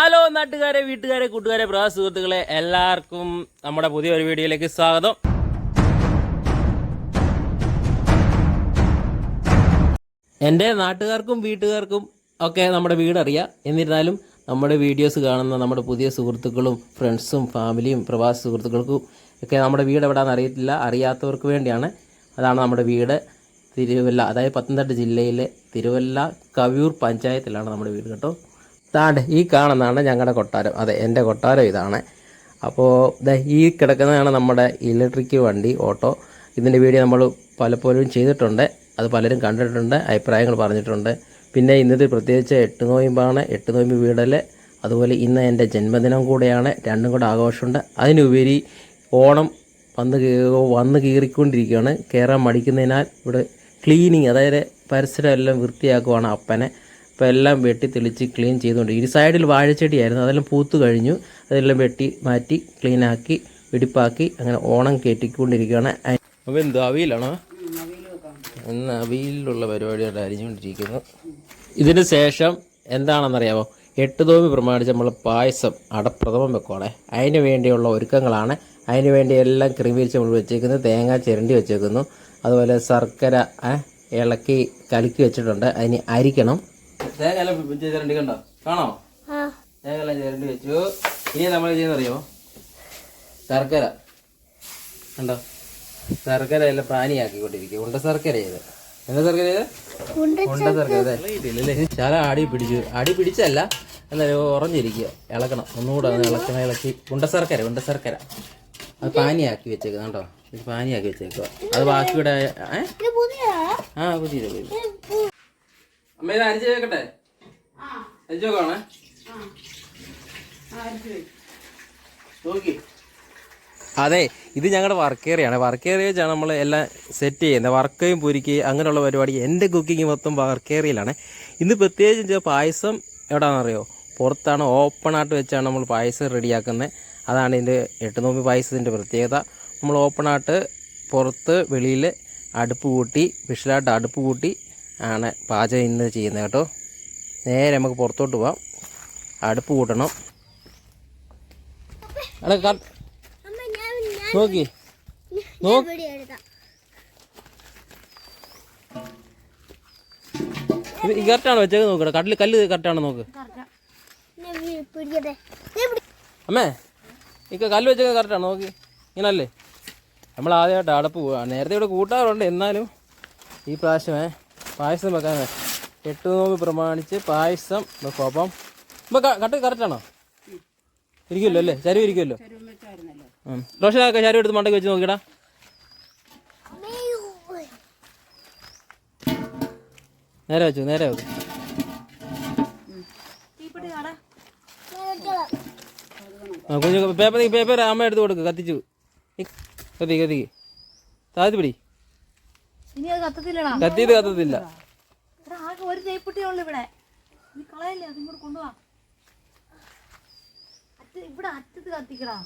Hello നാട്ടുകാരെ വീട്ടുകാരെ കൂട്ടുകാരെ പ്രവാസ സുഹൃത്തുക്കളെ എല്ലാവർക്കും നമ്മുടെ പുതിയ ഒരു വീഡിയോയിലേക്ക് സ്വാഗതം. എന്റെ നാട്ടുകാർക്കും വീട്ടുകാർക്കും ഒക്കെ നമ്മുടെ വീടറിയാം എന്നിരുന്നാലും നമ്മുടെ വീഡിയോസ് കാണുന്ന നമ്മുടെ പുതിയ സുഹൃത്തുക്കളും ഫ്രണ്ട്സും ഫാമിലിയും പ്രവാസ സുഹൃത്തുക്കൾക്കും ഒക്കെ നമ്മുടെ വീട് എവിടെയാണെന്ന് അറിയത്തില്ല അറിയാത്തവർക്ക് വേണ്ടിയാണ്. അതാണ് നമ്മുടെ വീട്. തിരുവല്ല അതായത് പത്തനംതിട്ട ജില്ലയിലെ തിരുവല്ല കവിയൂർ പഞ്ചായത്തിലാണ് നമ്മുടെ വീട് കേട്ടോ. താണ്ട് ഈ കാണുന്നതാണ് ഞങ്ങളുടെ കൊട്ടാരം. അതെ എന്റെ കൊട്ടാരം ഇതാണ്. അപ്പോൾ ഈ കിടക്കുന്നതാണ് നമ്മുടെ ഇലക്ട്രിക് വണ്ടി ഓട്ടോ. ഇതിന്റെ വീഡിയോ നമ്മൾ പലപ്പോഴും ചെയ്തിട്ടുണ്ട്. അത് പലരും കണ്ടിട്ടുണ്ട് അഭിപ്രായങ്ങൾ പറഞ്ഞിട്ടുണ്ട്. പിന്നെ ഇന്നത്തെ പ്രത്യേകിച്ച് എട്ട് നോയമ്പാണ് എട്ട് നോയമ്പ് വീടൽ അതുപോലെ ഇന്ന് എന്റെ ജന്മദിനം കൂടെയാണ് രണ്ടും കൂടെ ആഘോഷമുണ്ട്. അതിനുപരി ഓണം വന്ന് വന്ന് കീറിക്കൊണ്ടിരിക്കുകയാണ്. കയറാൻ മടിക്കുന്നതിനാൽ ഇവിടെ ക്ലീനിങ് അതായത് പരിസരം എല്ലാം വൃത്തിയാക്കുവാണ് അപ്പനെ. അപ്പോൾ എല്ലാം വെട്ടി തെളിച്ച് ക്ലീൻ ചെയ്തുകൊണ്ട് ഈ സൈഡിൽ വാഴച്ചെടിയായിരുന്നു. അതെല്ലാം പൂത്തു കഴിഞ്ഞു. അതെല്ലാം വെട്ടി മാറ്റി ക്ലീനാക്കി വെടിപ്പാക്കി അങ്ങനെ ഓണം കയറ്റിക്കൊണ്ടിരിക്കുകയാണ് അപ്പോൾ എന്ത് അവിയിലാണോ? ഇന്ന് അവിയിലുള്ള പരിപാടിയായിട്ട് അരിഞ്ഞുകൊണ്ടിരിക്കുന്നു. ഇതിന് ശേഷം എന്താണെന്നറിയാമോ എട്ട് തോമി പ്രമാണിച്ച് നമ്മൾ പായസം അടപ്രഥമം വെക്കുവാണേ. അതിന് വേണ്ടിയുള്ള ഒരുക്കങ്ങളാണ്. അതിന് വേണ്ടി എല്ലാം ക്രമീകരിച്ച് നമ്മൾ വെച്ചേക്കുന്നത് തേങ്ങ ചിരണ്ടി വെച്ചേക്കുന്നു. അതുപോലെ ശർക്കര ഇളക്കി കലക്കി വെച്ചിട്ടുണ്ട്. അതിന് അരിക്കണം. തേങ്ങ എല്ലാം ചിരണ്ടി കണ്ടോ? കാണോ? തേങ്ങ എല്ലാം ചിരണ്ടി വെച്ചു. ഇനി നമ്മൾ ചെയ്യുന്നറിയോ ശർക്കര. കണ്ടോ? ശർക്കര എല്ലാം പാനിയാക്കിക്കൊണ്ടിരിക്കും ഉണ്ട ശർക്കര ചെയ്ത് എന്താ ശർക്കര ചെയ്ത് ഉണ്ട ശർക്കര അതെ. ഇല്ലേ ചാല ആടി പിടിച്ചു. അടി പിടിച്ചല്ല. എന്നാലും ഉറഞ്ഞിരിക്കുക. ഇളക്കണം. ഒന്നുകൂടെ ഇളക്കണ ഇളക്കി ഉണ്ട ശർക്കര ഉണ്ട ശർക്കര. അത് പാനിയാക്കി വെച്ചേക്കുക കേട്ടോ ഇത് പാനിയാക്കി വെച്ചേക്കുക അത് ബാക്കിയുടെ ആ പുതിയത് പുതിയത്. അമ്മ ഇത് അരിച്ച് വെക്കട്ടെ? അരിച്ച് വെക്കണേ നോക്കി. അതെ ഇത് ഞങ്ങളുടെ വർക്ക് ഏരിയയാണ് വർക്ക് ഏരിയ വെച്ചാണ് നമ്മൾ എല്ലാം സെറ്റ് ചെയ്യുന്നത്. വർക്കുകയും പൊരിക്കുകയും അങ്ങനെയുള്ള പരിപാടി എന്റെ കുക്കിംഗ് മൊത്തം വർക്ക് ഏരിയയിലാണ് ഇന്ന് പ്രത്യേകിച്ച് വെച്ചാൽ പായസം എവിടെയാണെന്നറിയോ പുറത്താണ്. ഓപ്പണായിട്ട് വെച്ചാണ് നമ്മൾ പായസം റെഡിയാക്കുന്നത് അതാണ് ഇതിന്റെ എട്ട് നോമ്പി പായസത്തിന്റെ പ്രത്യേകത. നമ്മൾ ഓപ്പണായിട്ട് പുറത്ത് വെളിയിൽ അടുപ്പ് കൂട്ടി വിഷലായിട്ട് അടുപ്പ് കൂട്ടി ആണ് പാചകം ഇന്ന് ചെയ്യുന്നത് കേട്ടോ. നേരെ നമുക്ക് പുറത്തോട്ട് പോവാം. അടുപ്പ് കൂട്ടണം. അവിടെ നോക്കി. നോക്ക്. കറക്റ്റാണോ വെച്ചേക്ക് നോക്കട്ടെ കല്ല് കല്ല് കറക്റ്റാണോ നോക്ക്. അമ്മേ ഇക്ക കല്ല് വെച്ചേക്ക് കറക്റ്റാണോ നോക്കി. ഇങ്ങനല്ലേ. നമ്മൾ ആദ്യമായിട്ട് അടപ്പ് പോവാ. നേരത്തെ ഇവിടെ കൂട്ടാറുണ്ട് എന്നാലും ഈ പ്രാവശ്യമേ. പായസം വെക്കാൻ എട്ട് നോമ്പ് പ്രമാണിച്ച് പായസം വെക്കും. അപ്പം കട്ട് കറക്റ്റാണോ ഇരിക്കുമല്ലോ അല്ലേ? ചരിവ് ഇരിക്കുമല്ലോ റോഷനൊക്കെ ചരിവ് എടുത്ത് മണ്ടയ്ക്ക് വെച്ച് നോക്കിടാ നേരെ വെച്ചു നേരെ ആ കുഞ്ഞു പേപ്പർ പേപ്പർ അമ്മ എടുത്ത് കൊടുക്ക് കത്തിച്ചു. കത്തി കത്തിക്ക്. താഴ്ത്തി പിടി. ഇനി അത് കത്തത്തില്ലടാ. കത്തിയത് കത്തത്തില്ല. എടാ ആകെ ഒരു തേപ്പുട്ടിയേ ഉള്ളു ഇവിടെ. നീ കളയല്ലേ അതും കൂടെ കൊണ്ടുപോവാ അറ്റ ഇവിടെ അറ്റത്ത് കത്തിക്കടാ.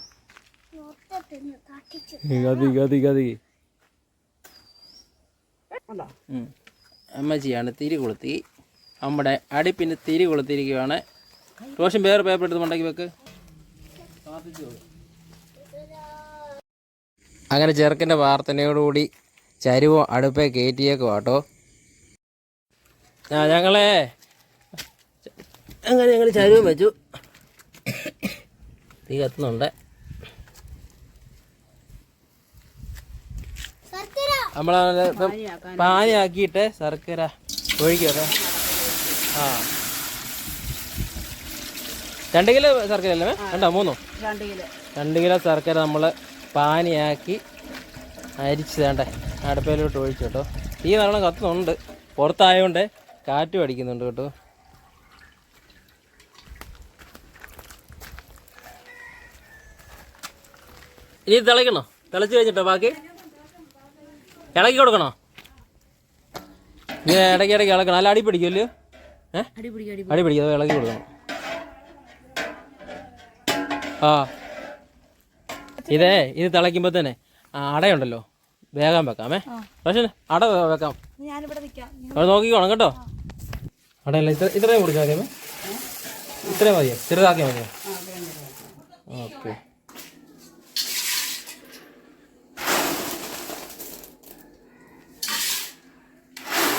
കത്തി കത്തി കത്തി. ഉം. അമ്മച്ചിയാണ് തിരി കൊളുത്തി. നമ്മുടെ അടുപ്പിന് തിരി കൊളുത്തിരിക്കുകയാണ് റോഷൻ വേറെ പേപ്പർ എടുത്ത് മണ്ടാക്കി വെക്ക്. അങ്ങനെ ചെറുക്കന്റെ പ്രാർത്ഥനയോടുകൂടി ചരുവോ അടുപ്പേ കയറ്റിയേക്കും കേട്ടോ ആ ഞങ്ങളെ അങ്ങനെ ഞങ്ങൾ ചരുവും വെച്ചു. തീ കത്തുന്നുണ്ട്. പാനി പാനിയാക്കിയിട്ട് ശർക്കര ഒഴിക്കട്ടെ ആ. രണ്ട് കിലോ ശർക്കര അല്ലേ? രണ്ടോ മൂന്നോ? രണ്ട് കിലോ. രണ്ട് കിലോ ശർക്കര നമ്മൾ പാനിയാക്കി അരിച്ചു വേണ്ടേ അടുപ്പയിലോട്ട് ഒഴിച്ചു കേട്ടോ. ഈ നല്ലോണം കത്തുന്നുണ്ട്. പുറത്തായതുകൊണ്ട് കാറ്റും അടിക്കുന്നുണ്ട് കേട്ടോ. ഇനി തിളയ്ക്കണോ? തിളച്ച് കഴിഞ്ഞിട്ടോ ബാക്കി? ഇളക്കി കൊടുക്കണോ? ഇങ്ങനെ ഇടയ്ക്ക് ഇടയ്ക്ക് ഇളക്കണം. അല്ല അടി പിടിക്കുമല്ലോ ഏ? അടി പിടി അടി അടി പിടിക്കും. അത് ഇളക്കി കൊടുക്കണം. ആ. ഇതേ ഇത് തിളയ്ക്കുമ്പോൾ തന്നെ അടയുണ്ടല്ലോ. വേഗം വെക്കാമേ. പക്ഷേ അട വെക്കാം. അവിടെ നോക്കിക്കോണം കേട്ടോ. അടയല്ല ഇത്ര ഇത്രയും കൊടുക്കാം ആദ്യമേ ഇത്രയും മതിയോ? ചെറുതാക്കിയാൽ മതിയോ? ഓക്കെ.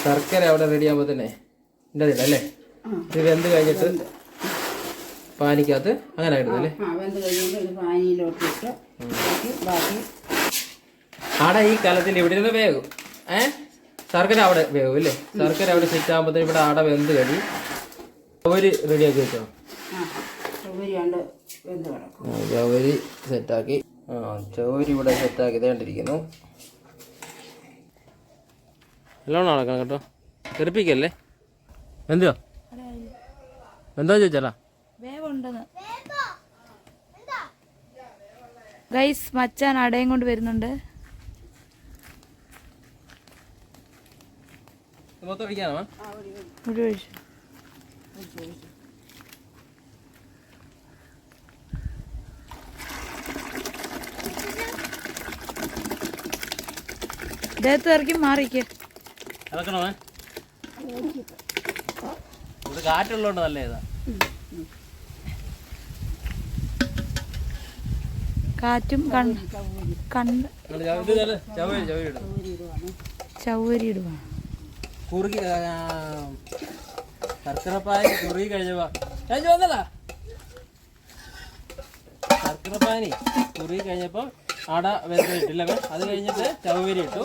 ശർക്കര അവിടെ റെഡി ആകുമ്പോൾ തന്നെ എന്റെ അതില്ല അല്ലേ ഇത് വെന്ത് കഴിഞ്ഞിട്ട് പാനിക്കകത്ത് അങ്ങനെ ഇടുന്നു അല്ലേ? ആ വെന്ത് പാനിയിലോട്ടിട്ട് ബാക്കി ആടെ ഈ കലത്തിൽ ഇവിടെ നിന്ന് വേഗം ഏ? ശർക്കര അവിടെ വേഗം അല്ലേ ശർക്കര അവിടെ സെറ്റ് ആകുമ്പോൾ ഇവിടെ ആട വെന്ത് കടി ഒരു റെഡി ആക്കി വെച്ചോ? ചവരി സെറ്റാക്കി ആ ചവരി ഇവിടെ സെറ്റാക്കി തേണ്ടിരിക്കുന്നു എല്ലാം നടക്കണം കേട്ടോ. തെറിപ്പിക്കല്ലേ? എന്തുവാ? എന്താ ചോദിച്ചാലാ വേവുണ്ടെന്ന്. ഗൈസ് മച്ചാൻ അടയും കൊണ്ട് വരുന്നുണ്ട്. മൊത്തം ഒഴിക്കാനോ മുഴുവൻ ഒഴിച്ചു ദേഹത്ത് ഇറക്കി മാറിക്ക് ഇറക്കണോ ഇത് കാറ്റുള്ളതുകൊണ്ട് നല്ല ഇതാ കാറ്റും കണ്ട് നല്ല ചവരി ഇടുവാണ്. കുറുകി ശർക്കരപ്പാനി കുറുകി കഴിഞ്ഞപ്പോ. ഞാൻ ചോന്നല്ല ശർക്കരപ്പാനി കുറുകി കഴിഞ്ഞപ്പോ അട വെറുതെ ഇട്ടില്ല അത് കഴിഞ്ഞിട്ട് ചവരി ഇട്ടു.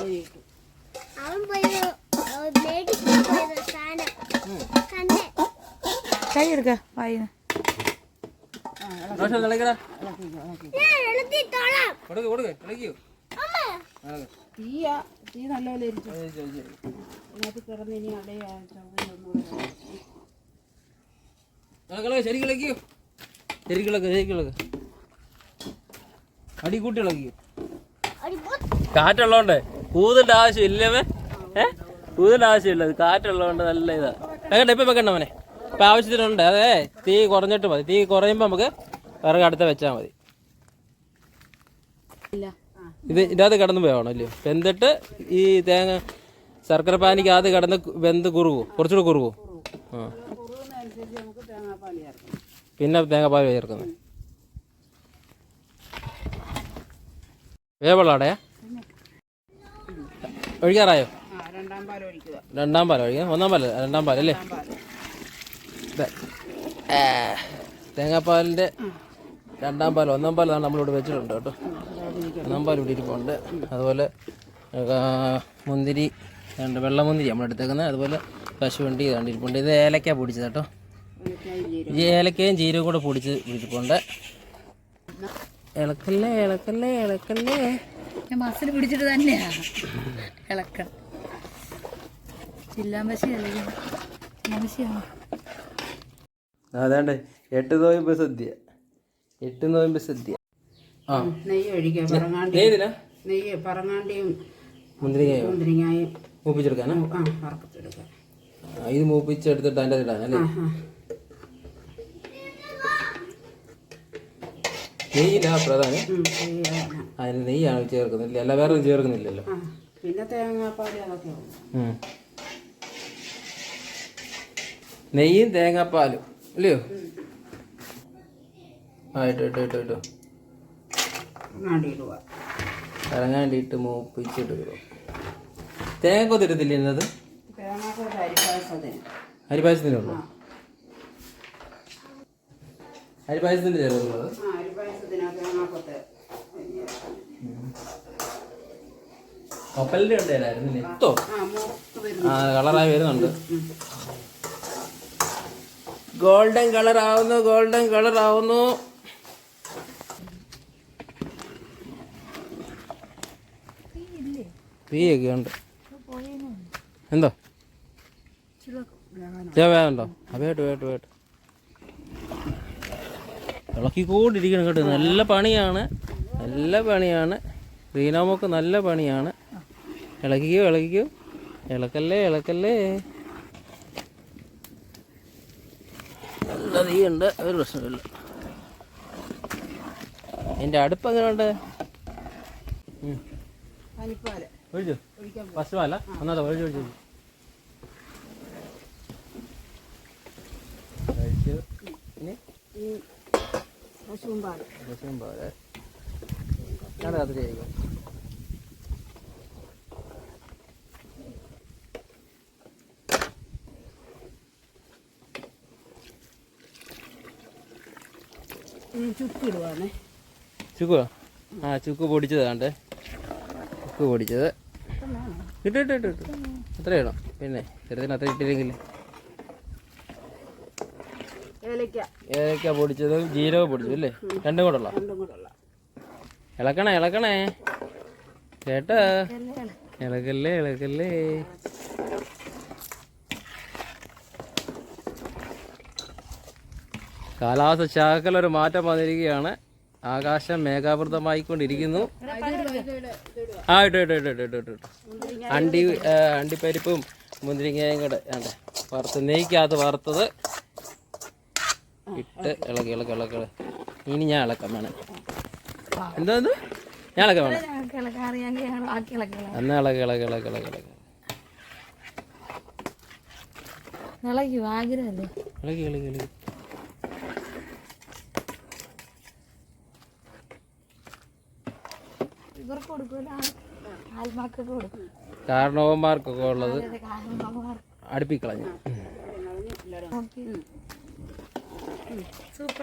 കൈ എടുക്ക വായിന്ന് കൊടുക്ക് കൊടുക്ക് തിളക്കൂ തീയാ തീ നല്ലപോലെ ഇരിച്ചു അതിനകത്ത് കിടന്ന് ഇനി അടയാ കിളക്ക് ശരി കിളക്കൂ. ശരി കിളക്ക് ശരി കിളക്ക്. അടി കൂട്ടി ഇളക്കിയോ കാറ്റുള്ളതുകൊണ്ട് കൂതിന്റെ ആവശ്യമില്ലവേ ഏ? കൂതിന്റെ ആവശ്യമില്ല കാറ്റുള്ളതുകൊണ്ട് നല്ല ഇതാ. വെക്കണ്ട ഇപ്പം വെക്കണ്ട അവനെ ഇപ്പം ആവശ്യത്തിനുണ്ട്. അതെ തീ കുറഞ്ഞിട്ട് മതി. തീ കുറയുമ്പോൾ നമുക്ക് വേറെ അടുത്ത വെച്ചാൽ മതി. ഇത് ഇതിനകത്ത് കിടന്ന് പോകണം അല്ലയോ വെന്തിട്ട് ഈ തേങ്ങ ശർക്കര പാനിക്ക് അത് കിടന്ന് വെന്ത് കുറുകൂ. കുറച്ചുകൂടെ കുറുകൂ. ആ. പിന്നെ തേങ്ങാപ്പാൽ ചേർക്കുന്നത് വേവളാടയാ ഒഴിക്കാറായോ? രണ്ടാം പാൽ ഒഴിക്കുക ഒന്നാം പാൽ രണ്ടാം പാൽ അല്ലേ? തേങ്ങാപ്പാലിന്റെ രണ്ടാം പാൽ ഒന്നാം പാലാണ് നമ്മളിവിടെ വെച്ചിട്ടുണ്ട് കേട്ടോ. ഒന്നാം പാൽ ഇവിടെ ഇരിപ്പുണ്ട് അതുപോലെ വെള്ള മുന്തിരി നമ്മൾ വെള്ളമുന്തിരി നമ്മളെടുത്തേക്കുന്നത് അതുപോലെ കശുവണ്ടി കണ്ടിരിപ്പുണ്ട് ഇത് ഏലക്ക പൊടിച്ചത് കേട്ടോ. ഈ ഏലക്കയും ജീരകവും കൂടെ പൊടിച്ച് ഇരിപ്പുണ്ട്. ഇളക്കല്ലേ ഇളക്കല്ലേ ഇളക്കല്ലേ. ഞാൻ മസിൽ പിടിച്ചിട്ട് തന്നെയാ. ഇളക്ക. മനുഷ്യാണ് അതാണ്ട് എട്ട് നോയമ്പ് സദ്യ. എട്ട് നോയമ്പ് സദ്യ. നെയ്യ് ഒഴിക്കുക. പറങ്ങാണ്ടി നെയ്യ് പറങ്ങാണ്ടിയും മുന്തിരിങ്ങയോ? മുന്തിരിങ്ങായും മൂപ്പിച്ചെടുക്കാനാ? ആ വറക്കത്തെടുക്കുക ഇത് മൂപ്പിച്ചെടുത്തിട്ട് അതിന്റെ ഇടാൻ അല്ലേ? നെയ്യിലാ പ്രധാനം? അതിന് നെയ്യാണ് ചേർക്കുന്നില്ല. അല്ല വേറെ ഒന്നും ചേർക്കുന്നില്ലല്ലോ. പിന്നെ തേങ്ങാപ്പാൽ അതൊക്കെ. നെയ്യും തേങ്ങാപ്പാലും അല്ലയോ? ആ ഇട്ടോ ഇട്ടോ ഇട്ടോ ഇട്ടോ. പറങ്ങാണ്ടി ഇടുക ഇറങ്ങാണ്ടിട്ട് മൂപ്പിച്ചിട്ട് തേങ്ങ കൊതിരത്തില്ല എന്നത് അരിപ്പായസത്തിനുള്ളൂ അരിപ്പായസത്തിന് ചേർക്കുന്നത്? കപ്പലിന്റെ ഉണ്ടായിരുന്നു എത്തോ ആ കളറായി വരുന്നുണ്ട്. ഗോൾഡൻ കളർ ആവുന്നു ഗോൾഡൻ കളർ ആവുന്നു തീയൊക്കെ ഉണ്ട്. എന്തോ? വേണ്ടോ വേട്ട് വേട്ട് വേട്ട്. ഇളക്കിക്കൊണ്ടിരിക്കണം കേട്ടോ. നല്ല പണിയാണ്. നല്ല പണിയാണ്. റീനാമോക്ക് നല്ല പണിയാണ്. ഇളക്കിക്കോ ഇളക്കിക്കോ. ഇളക്കല്ലേ ഇളക്കല്ലേ. നല്ല തീയുണ്ട്. ഒരു പ്രശ്നമില്ല എന്റെ അടുപ്പ് എങ്ങനെയുണ്ട്. ഒഴിച്ചോ? ഫസ്റ്റ് പാല ഒന്നാമത്തെ ഒഴിച്ചു ഒഴിച്ചു. ഒഴിച്ചു പശുവും പോലെ ഞാൻ രാത്രി ആയിരിക്കും ചുക്കിടുവാണേ ആ ചുക്ക് പൊടിച്ചതാണ്ട് ചുക്ക് പൊടിച്ചത്. ഇട്ട് ഇട്ട് ഇട്ട് ഇട്ട്. അത്ര പിന്നെ ചെറുതിന് അത്ര ഇട്ടില്ലെങ്കിൽ ഏലക്ക. പൊടിച്ചതും ജീരകം പൊടിച്ചതും അല്ലേ? രണ്ടും കൂടെ ഉള്ള. ഇളക്കണേ ഇളക്കണേ. കേട്ടാ ഇളക്കല്ലേ ഇളക്കല്ലേ കാലാവസ്ഥ ശാഖലൊരു മാറ്റം വന്നിരിക്കുകയാണ്. ആകാശം മേഘാവൃതമായിക്കൊണ്ടിരിക്കുന്നു. ആ ഇട്ടു ഇട്ടു ഇട്ടു ഇട്ടു ഇട്ടു ഇട്ടു അണ്ടി അണ്ടിപ്പരിപ്പും മുന്തിരിങ്ങയും കൂടെ അതെ. വറുത്ത് നെയ്ക്കകത്ത് വറുത്തത് ഇട്ട് ഇളക്കി ഇളക്കി ഇളക്കി. ഇനി ഞാൻ ഇളക്കം വേണം. എന്താ? ഞാൻ ഇളക്കം വേണം. എന്നാ ഇളക്കി ഇളക്കി ഇളക്കി ഇളക്കി ഇളക്കി. ഇളകി ആഗ്രഹമല്ലേ ഇളക്കി ഇളക്കി ഇളക്കി. ഇവർക്ക് കൊടുക്കൂല ആത്മാക്കൊക്കെ കൊടുക്കും. കാരണവന്മാർക്കൊക്കെ ഉള്ളത് അടുപ്പിക്കളഞ്ഞു.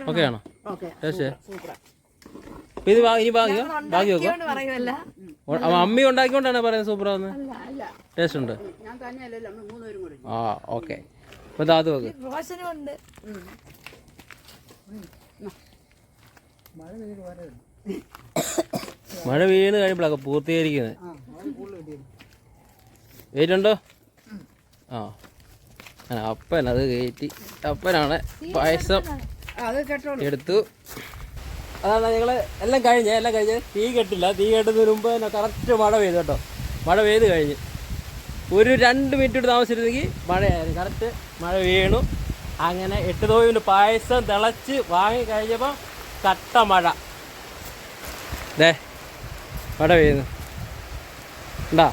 ഓക്കെ. ആണോ? ഓക്കെ. ടേസ്റ്റ് സൂപ്പറാ അപ്പൊ ഇത് ഇനി ബാക്കി ബാക്കി വെക്കോ അമ്മി ഉണ്ടാക്കിക്കൊണ്ടാണ് പറയുന്നത് സൂപ്പറാന്ന് അല്ല ടേസ്റ്റ് ഉണ്ട്? ഞാൻ തന്നെയല്ലല്ലോ നമ്മൾ മൂന്നുപേരും കൂടി. ആ ഓക്കെ. അപ്പൊ വെക്ക് ഉണ്ട്. മഴ വീണ് കഴിയുമ്പോഴൊക്കെ പൂർത്തീകരിക്കുന്നത് വെയിറ്റ് ഉണ്ടോ ആ. അപ്പൻ അത് കയറ്റി. അപ്പനാണ് പായസം എടുത്തു. അതാണ് ഞങ്ങൾ എല്ലാം കഴിഞ്ഞ് എല്ലാം കഴിഞ്ഞ് തീ കെട്ടില്ല. തീ കെട്ടുന്നതിന് മുമ്പ് തന്നെ കറക്റ്റ് മഴ പെയ്തു കേട്ടോ. മഴ പെയ്ത് കഴിഞ്ഞ്. ഒരു രണ്ട് മിനിറ്റ് കൂടി താമസിച്ചിരുന്നെങ്കിൽ മഴയായിരുന്നു. കറക്റ്റ് മഴ വീണു. അങ്ങനെ എട്ട് തോവിന്റെ പായസം തിളച്ച് വാങ്ങി കഴിഞ്ഞപ്പോൾ കട്ട മഴ. ദേ മഴ പെയ്യുന്നു. ഉണ്ടാ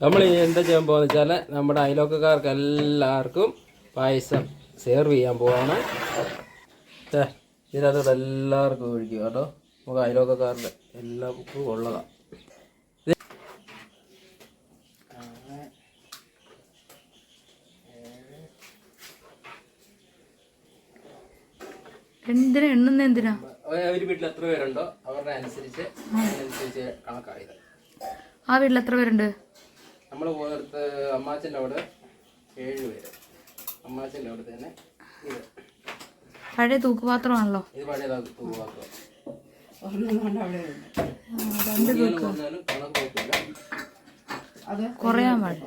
നമ്മൾ എന്താ ചെയ്യാൻ പോകുന്നത് വെച്ചാൽ നമ്മുടെ അയലോക്കക്കാർക്ക് എല്ലാവർക്കും പായസം സെർവ് ചെയ്യാൻ പോവാണ്. ദേ, ഇതിനകത്തോട്ട് എല്ലാവർക്കും ഒഴിക്കുക കേട്ടോ. നമുക്ക് അയലോക്കക്കാരുടെ എല്ലാവർക്കും ഉള്ളതാണ് എന്തിനാ എണ്ണുന്ന എന്തിനാ? ഒരു വീട്ടിൽ എത്ര പേരുണ്ടോ? അവരുടെ അനുസരിച്ച് അനുസരിച്ച് കണക്കായത് ആ വീട്ടിൽ എത്ര പേരുണ്ട്? നമ്മൾ പോകുന്നിടത്ത് അമ്മാച്ചന്റെ അവിടെ ഏഴ് പേര്. അമ്മാച്ചന്റെ അവിടെ തന്നെ ഇത്. പഴയ തൂക്കുപാത്രമാണല്ലോ. കുറയാൻ പാടില്ല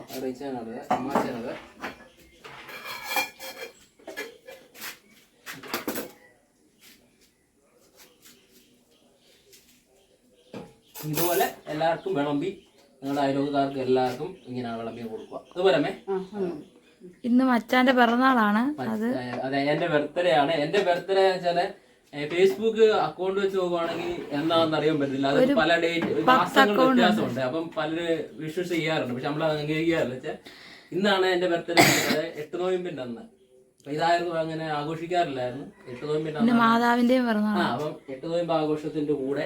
ഇതുപോലെ എല്ലാവർക്കും വിളമ്പി നിങ്ങളുടെ അയലോകക്കാർക്ക് എല്ലാവർക്കും ഇങ്ങനെ വിളമ്പി കൊടുക്കുക. അതുപോലെ. ഇന്ന് മച്ചാന്റെ പിറന്നാളാണ്. അത് അതെ എന്റെ ബർത്ത്ഡേ ആണ്. എന്റെ ബർത്ത്ഡേ വെച്ചാൽ ഫേസ്ബുക്ക് അക്കൗണ്ട് വെച്ച് നോക്കുവാണെങ്കിൽ എന്താണെന്ന് അറിയാൻ പറ്റില്ല അത് പല ഡേറ്റ് മാസങ്ങൾ വ്യത്യാസമുണ്ട്. അപ്പം പലര് വിശ്വസ് ചെയ്യാറുണ്ട്. പക്ഷെ നമ്മൾ അംഗീകരിക്കാറില്ല. വെച്ചാൽ ഇന്നാണ് എന്റെ ബർത്ത്ഡേ എട്ട് നോയമ്പിന്റെ അന്ന്. ഇതായിരുന്നു അങ്ങനെ ആഘോഷിക്കാറില്ലായിരുന്നു. എട്ട് നോയമ്പിന്റെ അന്ന് പിറന്നാൾ ആ അപ്പം എട്ട് നോയമ്പ് ആഘോഷത്തിന്റെ കൂടെ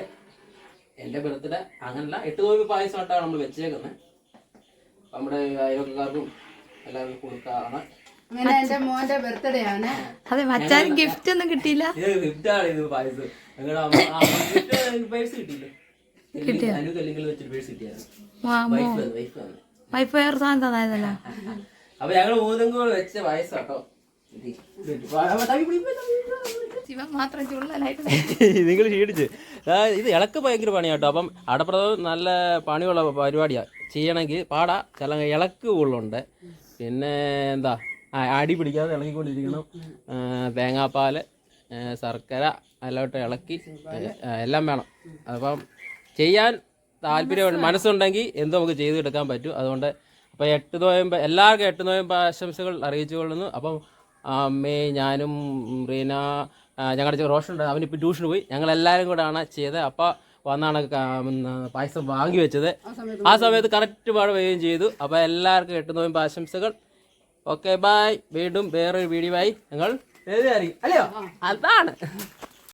എന്റെ ബർത്ത്ഡേ അങ്ങനല്ല എട്ട് നോയമ്പ് പായസമായിട്ടാണ് നമ്മൾ വെച്ചേക്കുന്നത് നമ്മുടെ അയൽവക്കക്കാർക്കും എല്ലാവർക്കും കൊടുക്കാറാണ്. അങ്ങനെ എന്റെ മോന്റെ ബർത്ത്ഡേ ആണ്. അതെ മച്ചാൻ ഗിഫ്റ്റ് ഒന്നും കിട്ടിയില്ല. ഇത് ഗിഫ്റ്റാണ് ഇത് പായസം. ഞങ്ങളുടെ അമ്മ ആ, ഗിഫ്റ്റ് പേഴ്സ് കിട്ടിയില്ലേ. അനു കല്ലിങ്കൽ വെച്ചൊരു പേഴ്സ് കിട്ടിയായിരുന്നു വൈഫ് വന്നു, വേറെ സാധനം തന്നായിരുന്നല്ലോ. അപ്പൊ ഞങ്ങൾ മൂന്നും കൂടെ വെച്ച വയസ്സാട്ടോ ശിവൻ മാത്രം ചുള്ളലായിട്ട് നിങ്ങൾ ക്ഷീണിച്ച്. ഇത് ഇളക്ക് ഭയങ്കര പണിയാട്ടോ അപ്പം അടപ്രദം നല്ല പണിയുള്ള പരിപാടിയാണ് ചെയ്യണമെങ്കിൽ പാടാ. ചില ഇളക്ക് കൂടുതലുണ്ട്. പിന്നെ എന്താ ആ, അടി പിടിക്കാതെ ഇളക്കിക്കൊണ്ടിരിക്കണം ആ, തേങ്ങാപ്പാൽ ശർക്കര നല്ലോട്ട് ഇളക്കി എല്ലാം വേണം. അപ്പം ചെയ്യാൻ താല്പര്യം മനസ്സുണ്ടെങ്കിൽ എന്തും നമുക്ക് ചെയ്തെടുക്കാൻ പറ്റും. അതുകൊണ്ട് അപ്പോൾ എട്ട് നോയമ്പ് എല്ലാവർക്കും എട്ട് നോയമ്പ് ആശംസകൾ അറിയിച്ചു കൊള്ളുന്നു. അപ്പം അമ്മേ ഞാനും റീന ഞങ്ങളുടെ റോഷൻ ഉണ്ട്. അവനിപ്പോൾ ട്യൂഷന് പോയി. ഞങ്ങളെല്ലാവരും കൂടെയാണ് ചെയ്തത്. അപ്പോൾ വന്നാണ് പായസം വാങ്ങി വെച്ചത്. ആ സമയത്ത് കറക്റ്റ് മഴ പെയ്യുകയും ചെയ്തു. അപ്പോൾ എല്ലാവർക്കും എട്ട് നോയമ്പ് ആശംസകൾ. ഓക്കെ ബായ് വീണ്ടും വേറൊരു വീഡിയോ ആയി ഞങ്ങൾ അല്ലയോ? അതാണ്.